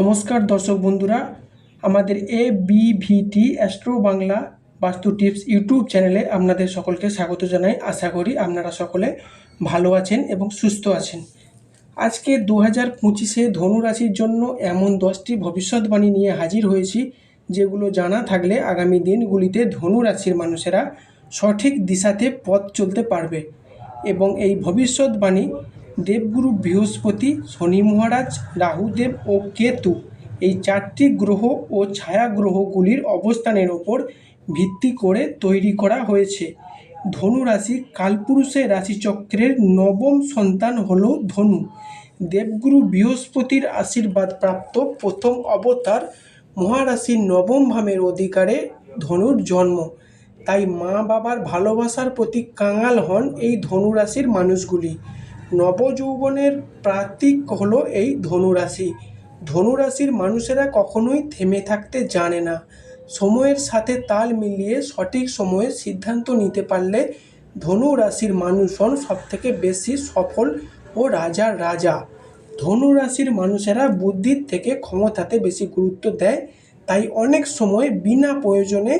নমস্কার দর্শক বন্ধুরা, আমাদের এ বিভিটি অ্যাস্ট্রো বাংলা বাস্তু টিপস ইউটিউব চ্যানেলে আপনাদের সকলকে স্বাগত জানাই। আশা করি আপনারা সকলে ভালো আছেন এবং সুস্থ আছেন। আজকে দু হাজার পঁচিশে ধনুরাশির জন্য এমন দশটি ভবিষ্যৎবাণী নিয়ে হাজির হয়েছি, যেগুলো জানা থাকলে আগামী দিনগুলিতে ধনুরাশির মানুষেরা সঠিক দিশাতে পথ চলতে পারবে এবং এই ভবিষ্যৎবাণী দেবগুরু বৃহস্পতি, শনি মহারাজ রাহুদেব ও কেতু এই চারটি গ্রহ ও ছায়া গ্রহগুলির অবস্থানের ওপর ভিত্তি করে তৈরি করা হয়েছে। ধনু রাশি কালপুরুষের রাশিচক্রের নবম সন্তান হল ধনু। দেবগুরু বৃহস্পতির আশীর্বাদ প্রাপ্ত প্রথম অবতার মহারাশির নবম ভামের অধিকারে ধনুর জন্ম। তাই মা বাবার ভালোবাসার প্রতি কাঙাল হন এই ধনুরাশির মানুষগুলি। নবযৌবনের প্রতীক হলো এই ধনুরাশি। ধনুরাশির মানুষেরা কখনোই থেমে থাকতে জানে না। সময়ের সাথে তাল মিলিয়ে সঠিক সময়ে সিদ্ধান্ত নিতে পারলে ধনু রাশির মানুষ হন সবথেকে বেশি সফল ও রাজার রাজা। ধনু রাশির মানুষেরা বুদ্ধির থেকে ক্ষমতাতে বেশি গুরুত্ব দেয়, তাই অনেক সময় বিনা প্রয়োজনে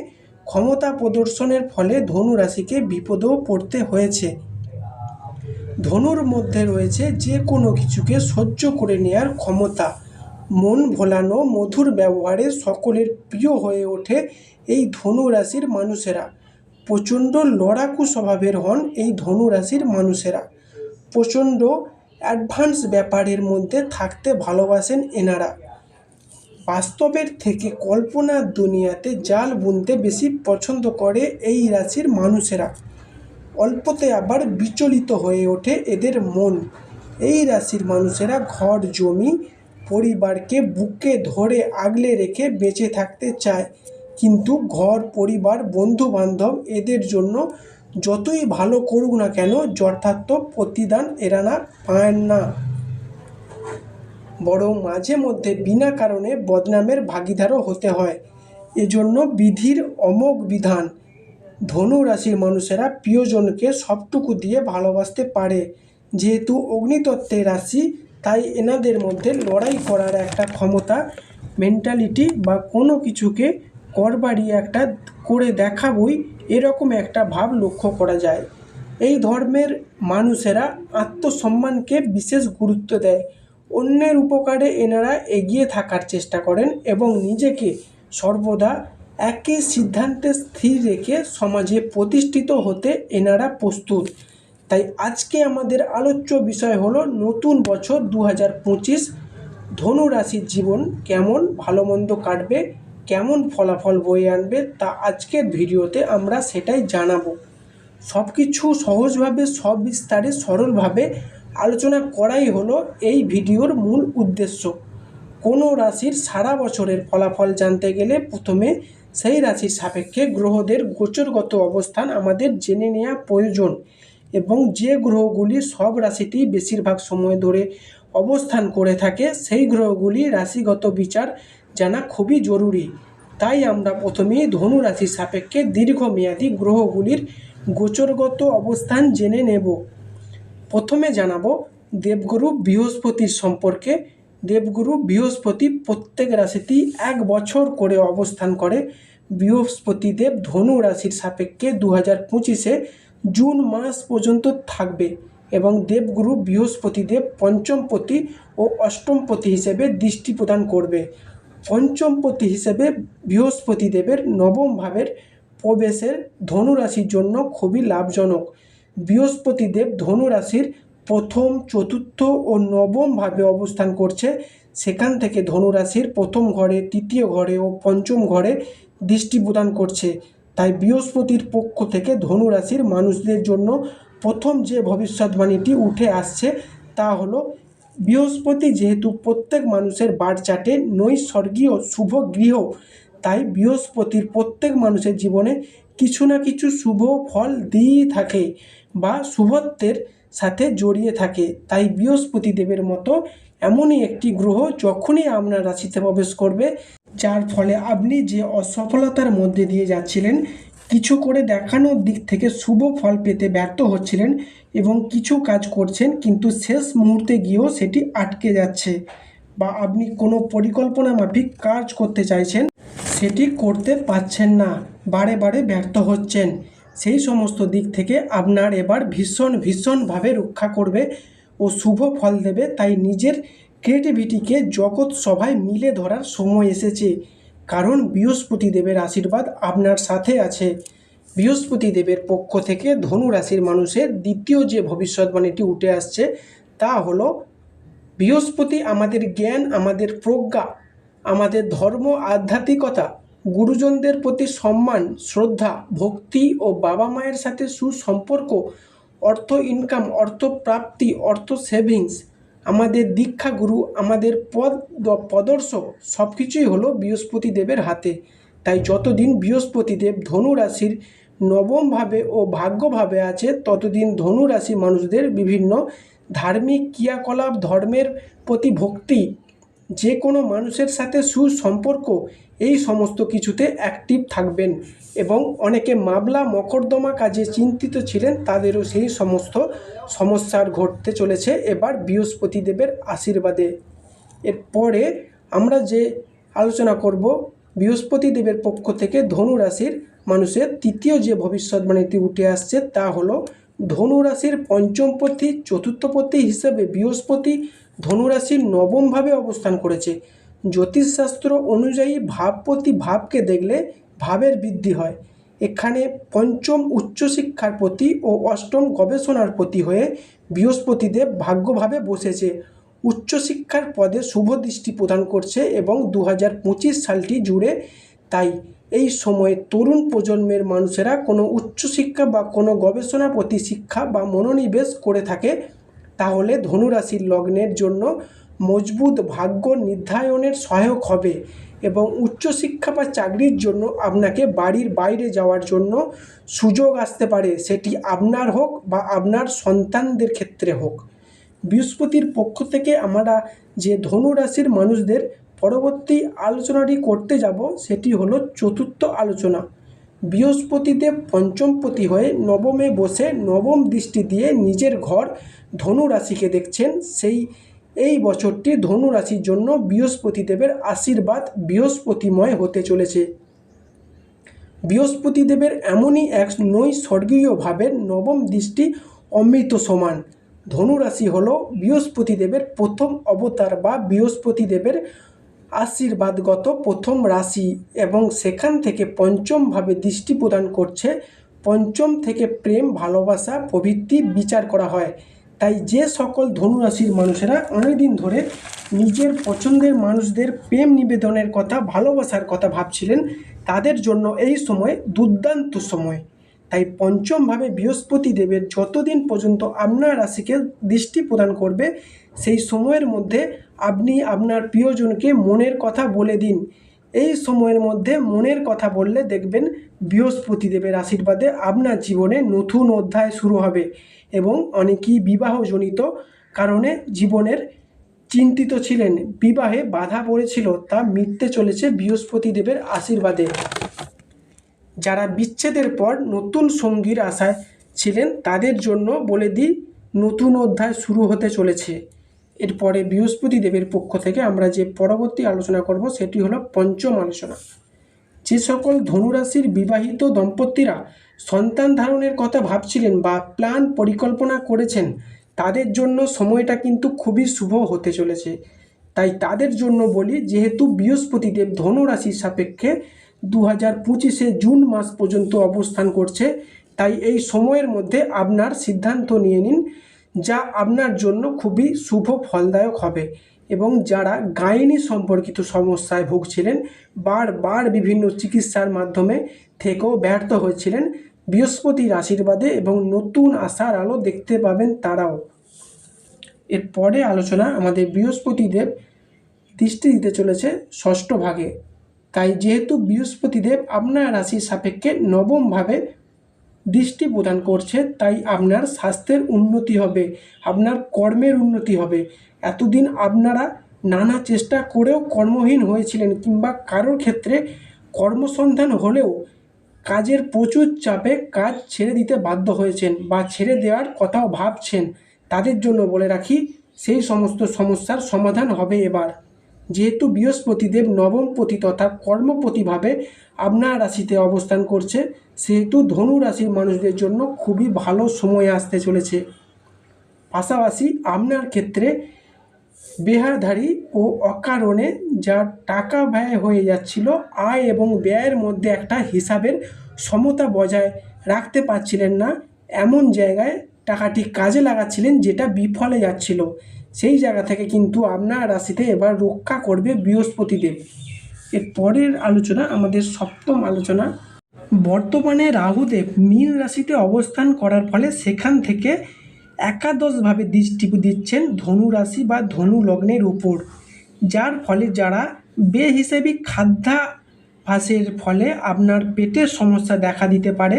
ক্ষমতা প্রদর্শনের ফলে ধনু রাশিকে বিপদেও পড়তে হয়েছে। ধনুর মধ্যে রয়েছে যে কোনো কিছুকে সহ্য করে নেয়ার ক্ষমতা। মন ভোলানো, মধুর ব্যবহারে সকলের প্রিয় হয়ে ওঠে এই ধনু রাশির মানুষেরা। প্রচণ্ড লড়াকু স্বভাবের হন এই ধনু রাশির মানুষেরা। প্রচণ্ড অ্যাডভান্স ব্যাপারের মধ্যে থাকতে ভালোবাসেন এনারা। বাস্তবের থেকে কল্পনার দুনিয়াতে জাল বুনতে বেশি পছন্দ করে এই রাশির মানুষেরা। অল্পতে আবার বিচলিত হয়ে ওঠে এদের মন। এই রাশির মানুষেরা ঘর, জমি, পরিবারকে বুকে ধরে আগলে রেখে বেঁচে থাকতে চায়। কিন্তু ঘর, পরিবার বন্ধু বান্ধব এদের জন্য যতই ভালো করুক না কেন যথার্থ প্রতিদান এরা না পায় না। বরং মাঝে মধ্যে বিনা কারণে বদনামের ভাগিদারও হতে হয়। এজন্য বিধির অমোঘ বিধান ধনু রাশির মানুষেরা প্রিয়জনকে সবটুকু দিয়ে ভালোবাসতে পারে। যেহেতু অগ্নিতত্ত্বের রাশি, তাই এনাদের মধ্যে লড়াই করার একটা ক্ষমতা মেন্টালিটি বা কোনো কিছুকে কর বাড়িয়ে একটা করে দেখাবই, এরকম একটা ভাব লক্ষ্য করা যায়। এই ধর্মের মানুষেরা আত্মসম্মানকে বিশেষ গুরুত্ব দেয়। অন্যের উপকারে এনারা এগিয়ে থাকার চেষ্টা করেন এবং নিজেকে সর্বদা একই সিদ্ধান্তে স্থির রেখে সমাজে প্রতিষ্ঠিত হতে এনারা প্রস্তুত। তাই আজকে আমাদের আলোচ্য বিষয় হলো নতুন বছর দু হাজার পঁচিশ। ধনু রাশির জীবন কেমন ভালো মন্দ কাটবে, কেমন ফলাফল বয়ে আনবে তা আজকের ভিডিওতে আমরা সেটাই জানাব। সব কিছু সহজভাবে সব বিস্তারে সরলভাবে আলোচনা করাই হলো এই ভিডিওর মূল উদ্দেশ্য। কোনো রাশির সারা বছরের ফলাফল জানতে গেলে প্রথমে সেই রাশির সাপেক্ষে গ্রহদের গোচরগত অবস্থান আমাদের জেনে নেওয়া প্রয়োজন এবং যে গ্রহগুলি সব রাশিতেই বেশিরভাগ সময় ধরে অবস্থান করে থাকে, সেই গ্রহগুলি রাশিগত বিচার জানা খুবই জরুরি। তাই আমরা প্রথমেই ধনু রাশির সাপেক্ষে দীর্ঘমেয়াদী গ্রহগুলির গোচরগত অবস্থান জেনে নেব। প্রথমে জানাব, দেবগুরু বৃহস্পতির সম্পর্কে দেবগুরু বৃহস্পতি প্রত্যেক রাশিতেই এক বছর করে অবস্থান করে। বৃহস্পতিদেব ধনু রাশির সাপেক্ষে দু হাজার পঁচিশে জুন মাস পর্যন্ত থাকবে এবং দেবগুরু বৃহস্পতিদেব পঞ্চমপতি ও অষ্টমপতি হিসেবে দৃষ্টি প্রদান করবে। পঞ্চমপতি হিসেবে বৃহস্পতিদেবের নবম ভাবের প্রবেশের ধনুরাশির জন্য খুবই লাভজনক। বৃহস্পতিদেব ধনুরাশির প্রথম, চতুর্থ ও নবম ভাবে অবস্থান করছে। সেখান থেকে ধনুরাশির প্রথম ঘরে, তৃতীয় ঘরে ও পঞ্চম ঘরে দৃষ্টি প্রদান করছে। তাই বৃহস্পতির পক্ষ থেকে ধনুরাশির মানুষদের জন্য প্রথম যে ভবিষ্যৎবাণীটি উঠে আসছে তা হলো, বৃহস্পতি যেহেতু প্রত্যেক মানুষের বার চাটে নৈসর্গীয় শুভ গৃহ, তাই বৃহস্পতির প্রত্যেক মানুষের জীবনে কিছু না কিছু শুভ ফল দিয়েই থাকে বা শুভত্বের সাথে জড়িয়ে থাকে। তাই বৃহস্পতি দেবের মতো এমনই একটি গ্রহ যখনই আপনার রাশিতে প্রবেশ করবে, যার ফলে আপনি যে অসফলতার মধ্যে দিয়ে যাচ্ছিলেন, কিছু করে দেখানোর দিক থেকে শুভ ফল পেতে ব্যর্থ হচ্ছিলেন এবং কিছু কাজ করছেন, কিন্তু শেষ মুহূর্তে গিয়েও সেটি আটকে যাচ্ছে বা আপনি কোনো পরিকল্পনা মাফিক কাজ করতে চাইছেন, সেটি করতে পারছেন না, বারে বারে ব্যর্থ হচ্ছেন। সেই সমস্ত দিক থেকে আপনার এবার ভীষণ, ভীষণভাবে রক্ষা করবে ও শুভ ফল দেবে। তাই নিজের ক্রিয়েটিভিটিকে জগৎ সভায় মিলে ধরার সময় এসেছে। কারণ বৃহস্পতি দেবের আশীর্বাদ আপনার সাথে আছে। বৃহস্পতি দেবের পক্ষ থেকে ধনু রাশির মানুষের দ্বিতীয় যে ভবিষ্যৎবাণীটি উঠে আসছে, তা হলো বৃহস্পতি আমাদের জ্ঞান, আমাদের প্রজ্ঞা, আমাদের ধর্ম, আধ্যাত্মিকতা গুরুজনদের প্রতি সম্মান, শ্রদ্ধা, ভক্তি ও বাবা মায়ের সাথে সুসম্পর্ক, অর্থ ইনকাম অর্থ প্রাপ্তি, অর্থ সেভিংস আমাদের দীক্ষাগুরু আমাদের পদ প্রদর্শক সব কিছুই হলো বৃহস্পতি দেবের হাতে। তাই যতদিন বৃহস্পতি দেব ধনু রাশির নবমভাবে ও ভাগ্যভাবে আছে, ততদিন ধনুরাশি মানুষদের বিভিন্ন ধার্মিক ক্রিয়াকলাপ, ধর্মের প্রতি ভক্তি যে কোনো মানুষের সাথে সুসম্পর্ক, এই সমস্ত কিছুতে অ্যাক্টিভ থাকবেন এবং অনেকে মামলা, মকদ্দমা কাজে চিন্তিত ছিলেন, তাদেরও সেই সমস্ত সমস্যার ঘটতে চলেছে এবার বৃহস্পতি দেবের আশীর্বাদে। এরপরে আমরা যে আলোচনা করব বৃহস্পতি দেবের পক্ষ থেকে ধনু রাশির মানুষের তৃতীয় যে ভবিষ্যৎবাণীটি উঠে আসছে তা হলো ধনু রাশির পঞ্চমপতি, চতুর্থপতি হিসেবে বৃহস্পতি ধনু রাশির নবমভাবে অবস্থান করেছে। জ্যোতিষশাস্ত্র অনুযায়ী ভাবপতি ভাবকে দেখলে ভাবের বৃদ্ধি হয়। এখানে পঞ্চম উচ্চশিক্ষার প্রতি ও অষ্টম গবেষণার প্রতি হয়ে বৃহস্পতিদেব ভাগ্যভাবে বসেছে। উচ্চশিক্ষার পদে শুভ দৃষ্টি প্রদান করছে এবং দু হাজার পঁচিশ সালটি জুড়ে তাই এই সময়ে তরুণ প্রজন্মের মানুষেরা কোনো উচ্চশিক্ষা বা কোনো গবেষণা প্রতি শিক্ষা বা মনোনিবেশ করে থাকে তাহলে ধনুরাশির লগ্নের জন্য মজবুত ভাগ্য নির্ধারণের সহায়ক হবে এবং উচ্চশিক্ষা বা চাকরির জন্য আপনাকে বাড়ির বাইরে যাওয়ার জন্য সুযোগ আসতে পারে। সেটি আপনার হোক বা আপনার সন্তানদের ক্ষেত্রে হোক। বৃহস্পতির পক্ষ থেকে আমরা যে ধনু রাশির মানুষদের পরবর্তী আলোচনাটি করতে যাব, সেটি হলো চতুর্থ আলোচনা। বৃহস্পতিদেব পঞ্চমপতি হয়ে নবমে বসে নবম দৃষ্টি দিয়ে নিজের ঘর ধনু রাশিকে দেখছেন। সেই, এই বছরটি ধনু রাশির জন্য বৃহস্পতিদেবের আশীর্বাদ বৃহস্পতিময় হতে চলেছে। বৃহস্পতিদেবের এমনই এক নৈসর্গীয় ভাবের নবম দৃষ্টি অমৃত সমান। ধনুরাশি হল বৃহস্পতিদেবের প্রথম অবতার বা বৃহস্পতিদেবের আশীর্বাদগত প্রথম রাশি এবং সেখান থেকে পঞ্চমভাবে দৃষ্টি প্রদান করছে। পঞ্চম থেকে প্রেম, ভালোবাসা, প্রভৃতি বিচার করা হয়। তাই যে সকল ধনুরাশির মানুষেরা অনেকদিন ধরে নিজের পছন্দের মানুষদের প্রেম নিবেদনের কথা, ভালোবাসার কথা ভাবছিলেন, তাদের জন্য এই সময় দুর্দান্ত সময়। তাই পঞ্চমভাবে বৃহস্পতি দেবের যতদিন পর্যন্ত আপনার রাশিকে দৃষ্টি প্রদান করবে, সেই সময়ের মধ্যে আপনি আপনার প্রিয়জনকে মনের কথা বলে দিন। এই সময়ের মধ্যে মনের কথা বললে দেখবেন বৃহস্পতি দেবের আশীর্বাদে আপনার জীবনে নতুন অধ্যায় শুরু হবে এবং অনেকেই বিবাহজনিত কারণে জীবনের চিন্তিত ছিলেন। বিবাহে বাধা পড়েছিল, তা মিটতে চলেছে বৃহস্পতি দেবের আশীর্বাদে। যারা বিচ্ছেদের পর নতুন সঙ্গীর আশায় ছিলেন, তাদের জন্য বলে দিই, নতুন অধ্যায় শুরু হতে চলেছে। এরপরে বৃহস্পতি দেবের পক্ষ থেকে আমরা যে পরবর্তী আলোচনা করব, সেটি হলো পঞ্চম আলোচনা। যে সকল ধনুরাশির বিবাহিত দম্পতিরা সন্তান ধারণের কথা ভাবছিলেন বা প্ল্যান পরিকল্পনা করেছেন, তাদের জন্য সময়টা কিন্তু খুবই শুভ হতে চলেছে। তাই তাদের জন্য বলি, যেহেতু বৃহস্পতিদেব ধনুরাশির সাপেক্ষে দু হাজার পঁচিশে জুন মাস পর্যন্ত অবস্থান করছে। তাই এই সময়ের মধ্যে আপনার সিদ্ধান্ত নিয়ে নিন, যা আপনার জন্য খুবই শুভ ফলদায়ক হবে এবং যারা গাইনি সম্পর্কিত সমস্যায় ভুগছিলেন, বারবার বিভিন্ন চিকিৎসার মাধ্যমে থেকেও ব্যর্থ হয়েছিলেন বৃহস্পতির আশীর্বাদে এবং নতুন আশার আলো দেখতে পাবেন তারাও। এরপরে আলোচনা আমাদের বৃহস্পতিদেব দৃষ্টি দিতে চলেছে ষষ্ঠ ভাগে। তাই যেহেতু বৃহস্পতিদেব আপনার রাশির সাপেক্ষে নবমভাবে দৃষ্টি প্রদান করছে, তাই আপনার স্বাস্থ্যের উন্নতি হবে, আপনার কর্মের উন্নতি হবে। এতদিন আপনারা নানা চেষ্টা করেও কর্মহীন হয়েছিলেন কিংবা কারোর ক্ষেত্রে কর্মসন্ধান হলেও কাজের প্রচুর চাপে কাজ ছেড়ে দিতে বাধ্য হয়েছেন বা ছেড়ে দেওয়ার কথাও ভাবছেন। তাদের জন্য বলে রাখি, সেই সমস্ত সমস্যার সমাধান হবে এবার। যেহেতু বৃহস্পতিদেব নবমপতি তথা কর্মপতিভাবে আপনার রাশিতে অবস্থান করছে, সেহেতু ধনু রাশির মানুষদের জন্য খুবই ভালো সময় আসতে চলেছে। পাশাপাশি আপনার ক্ষেত্রে বেহারধারী ও অকারণে যা টাকা ব্যয় হয়ে যাচ্ছিল, আয় এবং ব্যয়ের মধ্যে একটা হিসাবের সমতা বজায় রাখতে পারছিলেন না। এমন জায়গায় টাকাটি কাজে লাগাচ্ছিলেন যেটা বিফলে যাচ্ছিল। সেই জায়গা থেকে কিন্তু আপনার রাশিতে এবার রক্ষা করবে বৃহস্পতিদেব। এর পরের আলোচনা, আমাদের সপ্তম আলোচনা, বর্তমানে রাহুদেব মীন রাশিতে অবস্থান করার ফলে সেখান থেকে একাদশভাবে দৃষ্টি দিচ্ছেন ধনু রাশি বা ধনু লগ্নের উপর। যার ফলে যারা বেহিসেবি খাদ্যাভাসের ফলে আপনার পেটের সমস্যা দেখা দিতে পারে,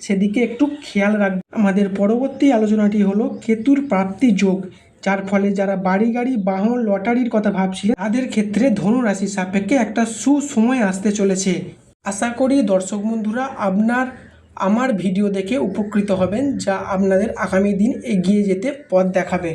সেদিকে একটু খেয়াল রাখবে আমাদের পরবর্তী আলোচনাটি হলো কেতুর প্রাপ্তি যোগ। যার ফলে যারা বাড়ি গাড়ি, বাহন, লটারির কথা ভাবছিলেন, তাদের ক্ষেত্রে ধনুরাশির সাপেক্ষে একটা সুসময় আসতে চলেছে। আশা করি দর্শক বন্ধুরা, আপনার, আমার ভিডিও দেখে উপকৃত হবেন, যা আপনাদের আগামী দিন এগিয়ে যেতে পথ দেখাবে।